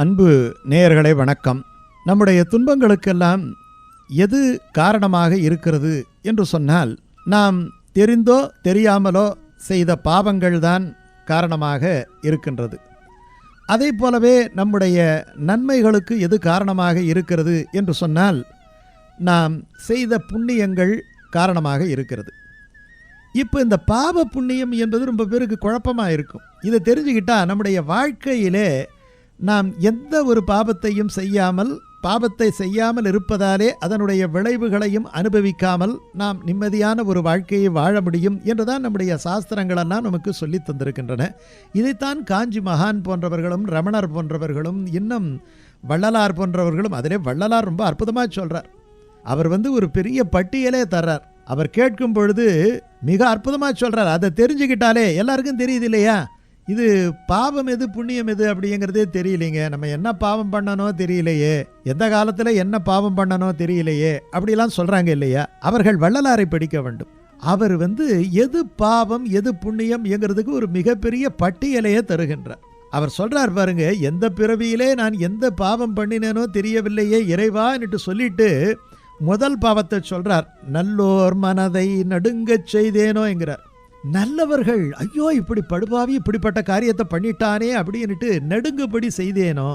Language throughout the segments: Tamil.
அன்பு நேயர்களே வணக்கம். நம்முடைய துன்பங்களுக்கெல்லாம் எது காரணமாக இருக்கிறது என்று சொன்னால் நாம் தெரிந்தோ தெரியாமலோ செய்த பாவங்கள்தான் காரணமாக இருக்கின்றது. அதே போலவே நம்முடைய நன்மைகளுக்கு எது காரணமாக இருக்கிறது என்று சொன்னால் நாம் செய்த புண்ணியங்கள் காரணமாக இருக்கிறது. இப்போ இந்த பாவ புண்ணியம் என்பது ரொம்ப பேருக்கு குழப்பமாக இருக்கும். இதை தெரிஞ்சுக்கிட்டால் நம்முடைய வாழ்க்கையிலே நாம் எந்த ஒரு பாபத்தையும் செய்யாமல் பாபத்தை செய்யாமல் இருப்பதாலே அதனுடைய விளைவுகளையும் அனுபவிக்காமல் நாம் நிம்மதியான ஒரு வாழ்க்கையை வாழ முடியும் என்றுதான் நம்முடைய சாஸ்திரங்களெல்லாம் நமக்கு சொல்லி தந்திருக்கின்றன. இதைத்தான் காஞ்சி மகான் போன்றவர்களும் ரமணர் போன்றவர்களும் இன்னும் வள்ளலார் போன்றவர்களும் அதிலே வள்ளலார் ரொம்ப அற்புதமாக சொல்கிறார் அவர் வந்து ஒரு பெரிய பட்டியலே தர்றார். அவர் கேட்கும் பொழுது மிக அற்புதமாக சொல்கிறார் அதை தெரிஞ்சுக்கிட்டாலே எல்லாருக்கும் தெரியுது இல்லையா? இது பாவம் எது புண்ணியம் எது அப்படிங்கிறதே தெரியலைங்க. நம்ம என்ன பாவம் பண்ணனோ தெரியலையே. எந்த காலத்தில் என்ன பாவம் பண்ணனோ தெரியலையே. அப்படிலாம் சொல்கிறாங்க இல்லையா? அவர்கள் வள்ளலாரை படிக்க வேண்டும். அவர் வந்து எது பாவம் எது புண்ணியம் எங்கிறதுக்கு ஒரு மிகப்பெரிய பட்டியலையே தருகின்றார். அவர் சொல்கிறார் பாருங்க எந்த பிறவியிலே நான் எந்த பாவம் பண்ணினேனோ தெரியவில்லையே இறைவா என்று சொல்லிட்டு முதல் பாவத்தை சொல்கிறார் நல்லோர் மனதை நடுங்கச் செய்தேனோ என்கிறார். நல்லவர்கள் ஐயோ இப்படி படுபாவி இப்படிப்பட்ட காரியத்தை பண்ணிட்டானே அப்படின்னுட்டு நெடுங்குபடி செய்தேனோ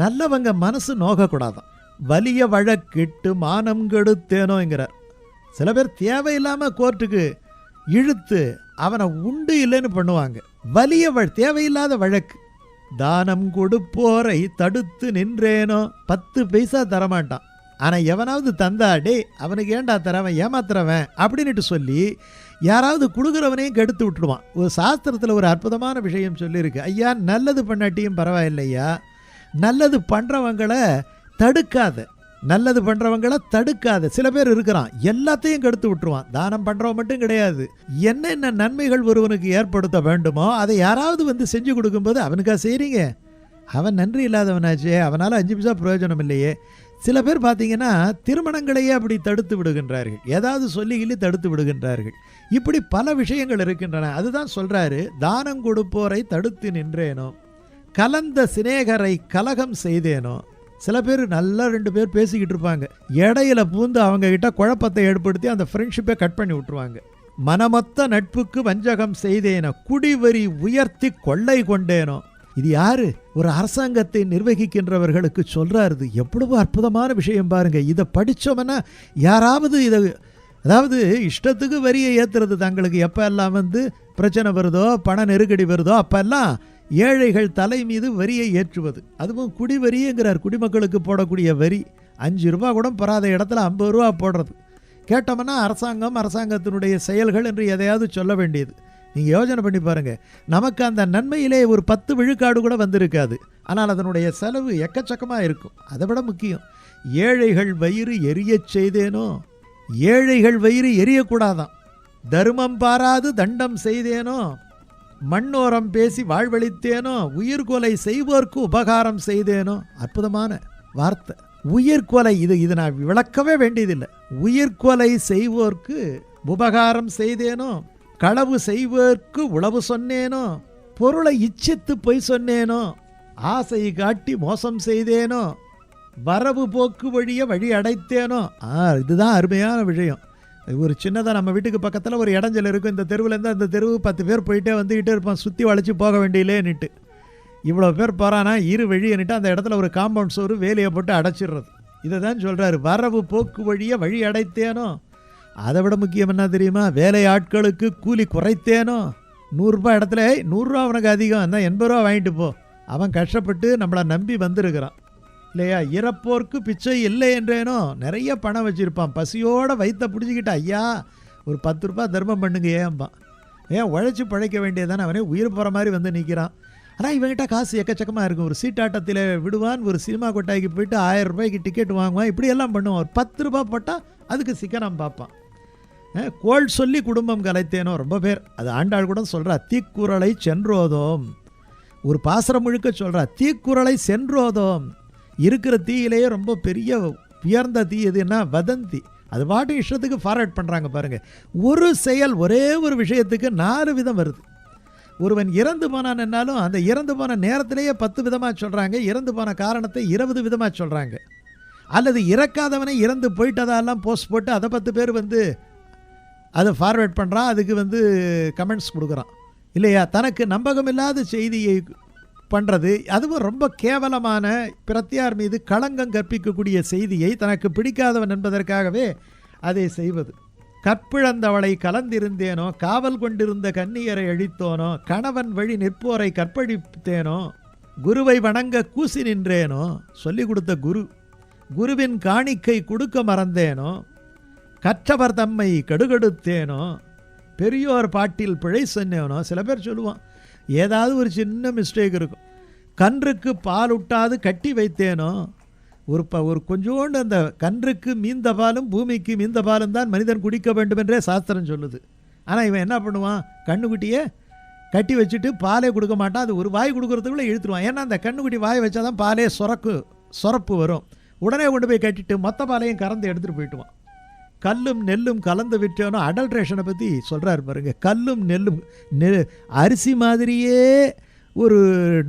நல்லவங்க மனசு நோகக்கூடாதான். வலிய வழக்கிட்டு மானம் கெடுத்தேனோங்கிறார். சில பேர் தேவையில்லாமல் கோர்ட்டுக்கு இழுத்து அவனை உண்டு இல்லைன்னு பண்ணுவாங்க. வலிய வழ தேவையில்லாத வழக்கு. தானம் கொடுப்போரை தடுத்து நின்றேனோ பத்து பைசா தரமாட்டான். ஆனால் எவனாவது தந்தா டே அவனுக்கு ஏன்டா தரவன் ஏமாத்துறவன்? அப்படின்ட்டு சொல்லி யாராவது கொடுக்குறவனையும் கெடுத்து விட்டுடுவான் ஒரு சாஸ்திரத்தில் ஒரு அற்புதமான விஷயம் சொல்லியிருக்கு. ஐயா நல்லது பண்ணாட்டியும் பரவாயில்லையா? நல்லது பண்ணுறவங்களை தடுக்காத. நல்லது பண்ணுறவங்கள தடுக்காத. சில பேர் இருக்கிறான். எல்லாத்தையும் கெடுத்து விட்டுருவான். தானம் பண்ணுறவன் மட்டும் கிடையாது. என்னென்ன நன்மைகள் ஒருவனுக்கு ஏற்படுத்த வேண்டுமோ அதை யாராவது வந்து செஞ்சு கொடுக்கும்போது அவனுக்கா செய்கிறீங்க அவன் நன்றி இல்லாதவனாச்சே. அவனால் அஞ்சு பைசா பிரயோஜனம் இல்லையே. சில பேர் பார்த்தீங்கன்னா திருமணங்களையே அப்படி தடுத்து விடுகின்றார்கள். ஏதாவது சொல்லி கிள்ளி தடுத்து விடுகின்றார்கள். இப்படி பல விஷயங்கள் இருக்கின்றன. அதுதான் சொல்கிறாரு தானம் கொடுப்போரை தடுத்து நின்றேனோ? கலந்த சிநேகரை கலகம் செய்தேனோ? சில பேர் நல்லா ரெண்டு பேர் பேசிக்கிட்டு இருப்பாங்க. இடையில பூந்து அவங்கக்கிட்ட குழப்பத்தை ஏற்படுத்தி அந்த ஃப்ரெண்ட்ஷிப்பை கட் பண்ணி விட்டுருவாங்க. மனமொத்த நட்புக்கு வஞ்சகம் செய்தேனோ? குடிவரி உயர்த்தி கொள்ளை கொண்டேனோ? இது யாரு? ஒரு அரசாங்கத்தை நிர்வகிக்கின்றவர்களுக்கு சொல்றாரு. இது எவ்வளவு அற்புதமான விஷயம் பாருங்க. இதை படித்தோம்னா யாராவது இதை அதாவது இஷ்டத்துக்கு வரியை ஏற்றுறது தங்களுக்கு எப்போ எல்லாம் வந்து பிரச்சனை வருதோ பண நெருக்கடி வருதோ அப்போல்லாம் ஏழைகள் தலை மீது வரியை ஏற்றுவது. அதுவும் குடிவரிங்கிறார் குடிமக்களுக்கு போடக்கூடிய வரி. அஞ்சு ரூபா கூட பெறாத இடத்துல ஐம்பது ரூபா போடுறது. கேட்டோம்னா அரசாங்கம் அரசாங்கத்தினுடைய செயல்கள் என்று எதையாவது சொல்ல வேண்டியது. நீங்கள் யோசனை பண்ணி பாருங்கள் நமக்கு அந்த நன்மையிலே ஒரு பத்து விழுக்காடு கூட வந்திருக்காது. ஆனால் அதனுடைய செலவு எக்கச்சக்கமாக இருக்கும். அதை விட முக்கியம். ஏழைகள் வயிறு எரியச் செய்தேனோ? ஏழைகள் வயிறு எரியக்கூடாதான் தர்மம் பாராது தண்டம் செய்தேனோ? மண்ணோரம் பேசி வாழ்வழித்தேனோ உயிர்கொலை செய்வோர்க்கு உபகாரம் செய்தேனோ? அற்புதமான வார்த்தை. உயிர்கொலை இது இது நான் விளக்கவே வேண்டியதில்லை. உயிர்கொலை செய்வோர்க்கு உபகாரம் செய்தேனோ? களவு செய்வதற்கு உளவு சொன்னேனோ? பொருளை இச்சித்து பொய் சொன்னேனோ? ஆசை காட்டி மோசம் செய்தேனோ? வரவு போக்கு வழியை வழி அடைத்தேனோ? ஆ இதுதான் அருமையான விஷயம். ஒரு சின்னதாக நம்ம வீட்டுக்கு பக்கத்தில் ஒரு இடைஞ்சல் இருக்கும். இந்த தெருவுலேருந்து அந்த தெருவு பத்து பேர் போயிட்டே வந்துக்கிட்டே இருப்பான் சுற்றி வளைச்சி போக வேண்டியிலேன்னுட்டு. இவ்வளோ பேர் போகிறானா இரு வழின்னுட்டு அந்த இடத்துல ஒரு காம்பவுண்ட் சோறு வேலையை போட்டு அடைச்சிடுறது. இதை தான் சொல்கிறாரு வரவு போக்கு வழியை வழி அடைத்தேனோ? அதை விட முக்கியம் என்ன தெரியுமா? வேலை ஆட்களுக்கு கூலி குறைத்தேனோ? நூறுரூபா இடத்துல நூறுரூவா அவனுக்கு அதிகம். இருந்தால் எண்பது ரூபா வாங்கிட்டு போ. அவன் கஷ்டப்பட்டு நம்மளை நம்பி வந்திருக்கிறான். இல்லையா? இறப்போர்க்கு பிச்சை இல்லை என்றேனோ? நிறைய பணம் வச்சுருப்பான். பசியோடு வயிற்ற பிடிச்சிக்கிட்டா ஐயா ஒரு பத்து ரூபா தர்மம் பண்ணுங்க ஏன்பான் ஏன்? உழைச்சி பழைக்க வேண்டியதானே அவனே உயிர் போகிற மாதிரி வந்து நிற்கிறான் ஆனால் இவன்கிட்ட காசு எக்கச்சக்கமாக இருக்கும். ஒரு சீட்டாட்டத்தில் விடுவான் ஒரு சினிமா கொட்டாய்க்கு போயிட்டு ஆயிரம் ரூபாய்க்கு டிக்கெட் வாங்குவான். இப்படி எல்லாம் பண்ணுவான். ஒரு பத்து ரூபா போட்டால் அதுக்கு சிக்கனம் பார்ப்பான். கோள் சொல்லி குடும்பம் கலைத்தேனோ ரொம்ப பேர். அது ஆண்டாள் கூட சொல்கிறா தீக்குறளை சென்றோதோம். ஒரு பாசரம் முழுக்க சொல்கிறா தீக்குறளை சென்றோதோம். இருக்கிற தீயிலேயே ரொம்ப பெரிய உயர்ந்த தீ எதுன்னா வதந்தி. அது பாட்டு இஷ்டத்துக்கு ஃபார்வர்ட் பண்ணுறாங்க பாருங்கள் ஒரு செயல் ஒரே ஒரு விஷயத்துக்கு நாலு விதம் வருது. ஒருவன் இறந்து போனான் என்னாலும் அந்த இறந்து போன நேரத்திலேயே பத்து விதமாக சொல்கிறாங்க இறந்து போன காரணத்தை இருபது விதமாக சொல்கிறாங்க அல்லது இறக்காதவனை இறந்து போயிட்டதாலாம் போஸ்ட் போட்டு அதை பத்து பேர் வந்து அதை ஃபார்வேர்ட் பண்ணுறான் அதுக்கு வந்து கமெண்ட்ஸ் கொடுக்குறான். இல்லையா? தனக்கு நம்பகமில்லாத செய்தியை பண்ணுறது அதுவும் ரொம்ப கேவலமான பிரத்தியார் மீது களங்கம் கற்பிக்கக்கூடிய செய்தியை தனக்கு பிடிக்காதவன் என்பதற்காகவே அதை செய்வது. கற்பிழந்தவளை கலந்திருந்தேனோ காவல் கொண்டிருந்த கன்னியரை அழித்தோனோ கணவன் வழி நிற்போரை கற்பழித்தேனோ குருவை வணங்க கூசி நின்றேனோ சொல்லி கொடுத்த குரு குருவின் காணிக்கை கொடுக்க மறந்தேனோ கற்றவர் தம்மை கடுகடுத்தேனோ பெரியோர் பாட்டில் பிழை சென்னேனோ சில பேர் சொல்லுவான் ஏதாவது ஒரு சின்ன மிஸ்டேக் இருக்கும். கன்றுக்கு பால் விட்டாது கட்டி வைத்தேனோ ஒரு ப ஒரு கொஞ்சோண்டு அந்த கன்றுக்கு மீந்த பாலும் பூமிக்கு மீந்த பாலும் தான் மனிதன் குடிக்க வேண்டும் என்றே சாஸ்திரம் சொல்லுது. ஆனால் இவன் என்ன பண்ணுவான்? கண்ணுக்குட்டியே கட்டி வச்சுட்டு பாலே கொடுக்க மாட்டான். அது ஒரு வாய் கொடுக்குறதுக்குள்ளே இழுத்துருவான். ஏன்னா அந்த கண்ணுக்குட்டி வாய் வச்சால் தான் பாலே சுரக்கு சுரப்பு வரும். உடனே கொண்டு போய் கட்டிட்டு மொத்த பாலையும் கறந்து எடுத்துகிட்டு போயிட்டுவான். கல்லும் நெல்லும் கலந்து விட்டோனோ? அடல்ட்ரேஷனை பற்றி சொல்கிறாரு பாருங்க. கல்லும் நெல்லும் நெ அரிசி மாதிரியே ஒரு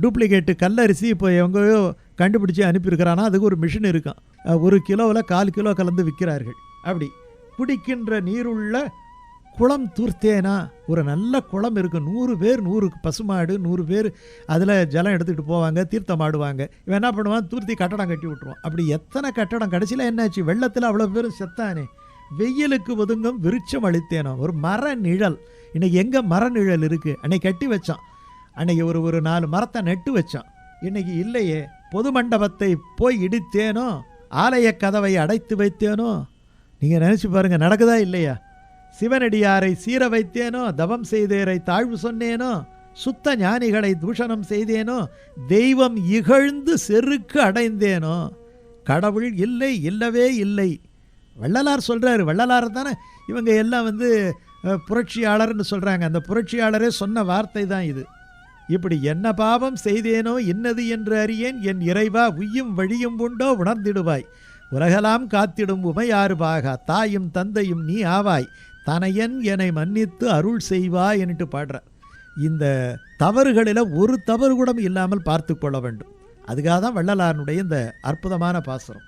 டூப்ளிகேட்டு கல்லரிசி இப்போ எங்கேயோ கண்டுபிடிச்சி அனுப்பியிருக்கிறானா? அதுக்கு ஒரு மிஷின் இருக்கான். ஒரு கிலோவில் கால் கிலோ கலந்து விற்கிறார்கள். அப்படி. குடிக்கின்ற நீருள்ள குளம் தூர்த்தேனா? ஒரு நல்ல குளம் இருக்குது நூறு பேர் நூறு பசுமாடு நூறு பேர் அதில் ஜலம் எடுத்துக்கிட்டு போவாங்க தீர்த்தம் ஆடுவாங்க. இவன் என்ன பண்ணுவான்? தூர்த்தி கட்டடம் கட்டி விட்ருவான் அப்படி எத்தனை கட்டடம் கடைசியில் என்னாச்சு? வெள்ளத்தில் அவ்வளோ பேரும் செத்தானே. வெயிலுக்கு ஒதுங்கும் விருட்சம் அளித்தேனோ. ஒரு மர நிழல் இன்னைக்கு எங்கே மர நிழல் இருக்குது அன்னைக்கு கட்டி வச்சான். அன்னைக்கு ஒரு ஒரு நாலு மரத்தை நட்டு வச்சான். இன்னைக்கு இல்லையே. பொது மண்டபத்தை போய் இடித்தேனோ? ஆலய கதவை அடைத்து வைத்தேனோ? நீங்கள் நினச்சி பாருங்கள் நடக்குதா இல்லையா? சிவனடியாரை சீர வைத்தேனோ? தவம் செய்தேரை தாழ்வு சொன்னேனோ? சுத்த ஞானிகளை தூஷணம் செய்தேனோ? தெய்வம் இகழ்ந்து செருக்கு அடைந்தேனோ? கடவுள் இல்லை இல்லவே இல்லை. வள்ளலார் சொல்கிறாரு வள்ளலார் தானே இவங்க எல்லாம் வந்து புரட்சியாளர்னு சொல்கிறாங்க அந்த புரட்சியாளரே சொன்ன வார்த்தை தான் இது. இப்படி என்ன பாவம் செய்தேனோ இன்னது என்று அறியேன். என் இறைவா உய்யும் வழியும் உண்டோ உணர்ந்திடுவாய். உலகலாம் காத்திடும் உமையாறுபாக தாயும் தந்தையும் நீ ஆவாய். தனையன் என்னை மன்னித்து அருள் செய்வாய் என்று பாடுறார். இந்த தவறுகளில் ஒரு தவறு கூட இல்லாமல் பார்த்து கொள்ள வேண்டும். அதுக்காக தான் வள்ளலாரனுடைய இந்த அற்புதமான பாசுரம்.